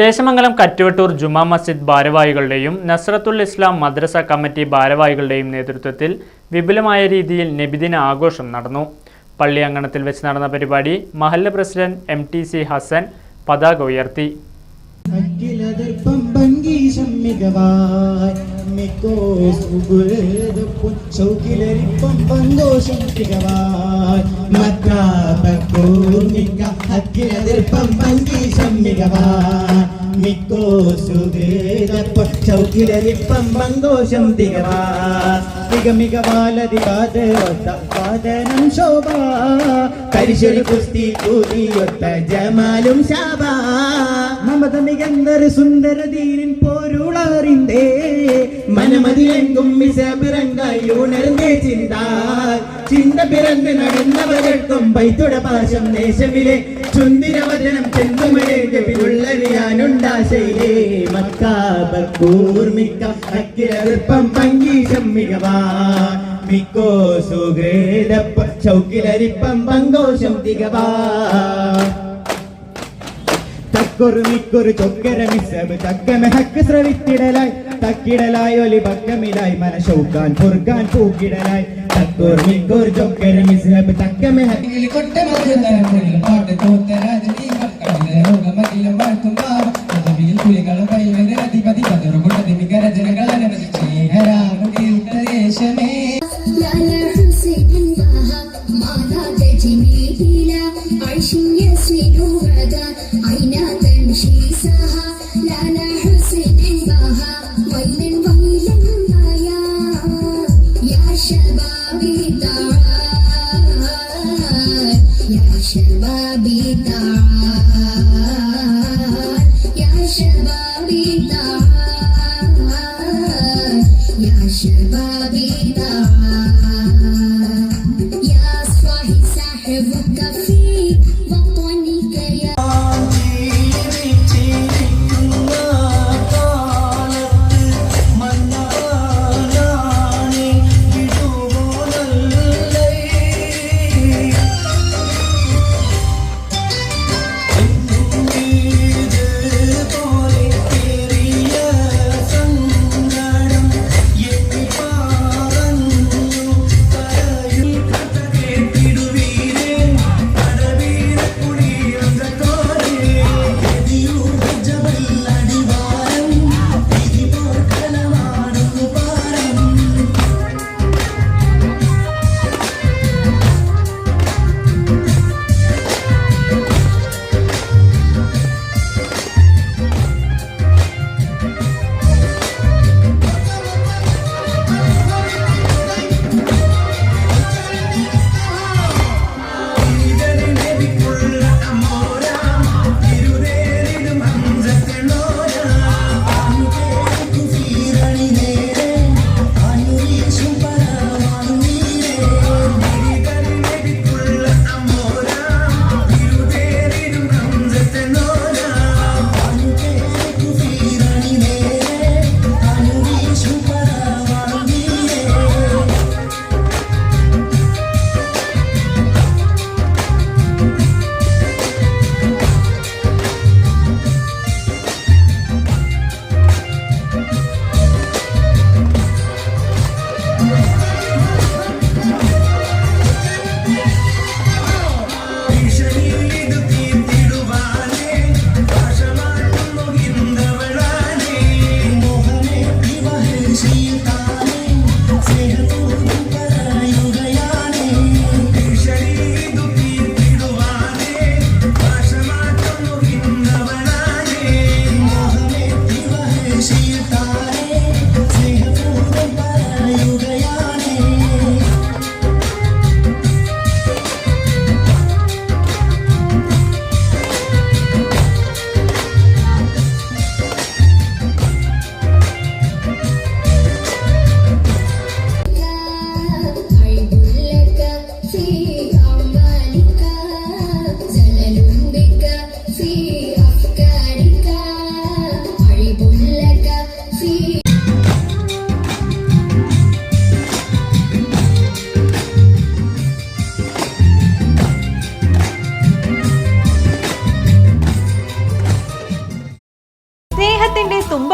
ദേശമംഗലം കറ്റുവട്ടൂർ ജുമാ മസ്ജിദ് ഭാരവാഹികളുടെയും നസ്രത്തുൽ ഇസ്ലാം മദ്രസ committee ഭാരവാഹികളുടെയും നേതൃത്വത്തിൽ വിപുലമായ രീതിയിൽ നബിദിന ആഘോഷം നടന്നു. പള്ളി അങ്കണത്തിൽ വെച്ച് നടന്ന പരിപാടി മഹല്ല president M T C Hasan പതാക ഉയർത്തി. ശൗകിലരിപ്പം പങ്കോശം തികവായ് മക്കാബക്കൂർമിക്ക അഖിലതിർപ്പം ഭംഗീശം മികവായ് മിക്കോസ് ഉഗുരതൊപ്പും ശൗകിലരിപ്പം പങ്കോശം തികവായ് മിക മികവാലതി പാദവത്ത പാദനം ശോഭ. കരിശൊരു കുസ്തി കൂതിയൊത്ത ജമാലും ശാബ മമത മികന്ദര സുന്ദര ദീനിൻ പോരുളറിന്റെ മനമതിലെങ്കും മിസപിറങ്കായി ഉണർന്നേ ചിന്ത. ചിന്ത പിറന്ന് നടന്നവരർക്കും പൈത്തുട പാശം ദേശമിലെ ചുന്തിരവചനം ചെന്നുമഴേ ജപിലുള്ളറിയാനുണ്ടാശയിലേ മക്കാബൂർമിക്ക അക്കിരപ്പം പങ്കീശം മികവാ. മിക്കോ സുഗ്രേദപ്പ ചൗക്കിലരിപ്പം പങ്കോശം തികവാ. തക്കൊരു മിക്കൊരു ചൊക്കര മിസബ് തക്കമെ ഹക്ക് ശ്രവിത്തിടലായി തക്കിടലായി ഒലി പക്കമിലായി. മനശൗക്കാൻ പൊറുക്കാൻ പൂക്കിടലായി. തക്കൊരു മിക്കൊരു ചൊക്കര മിസബ് തക്കമെ ഇതിൽ കൊട്ടമൊരു പാട്ട് തോത്തരാജനീ Café.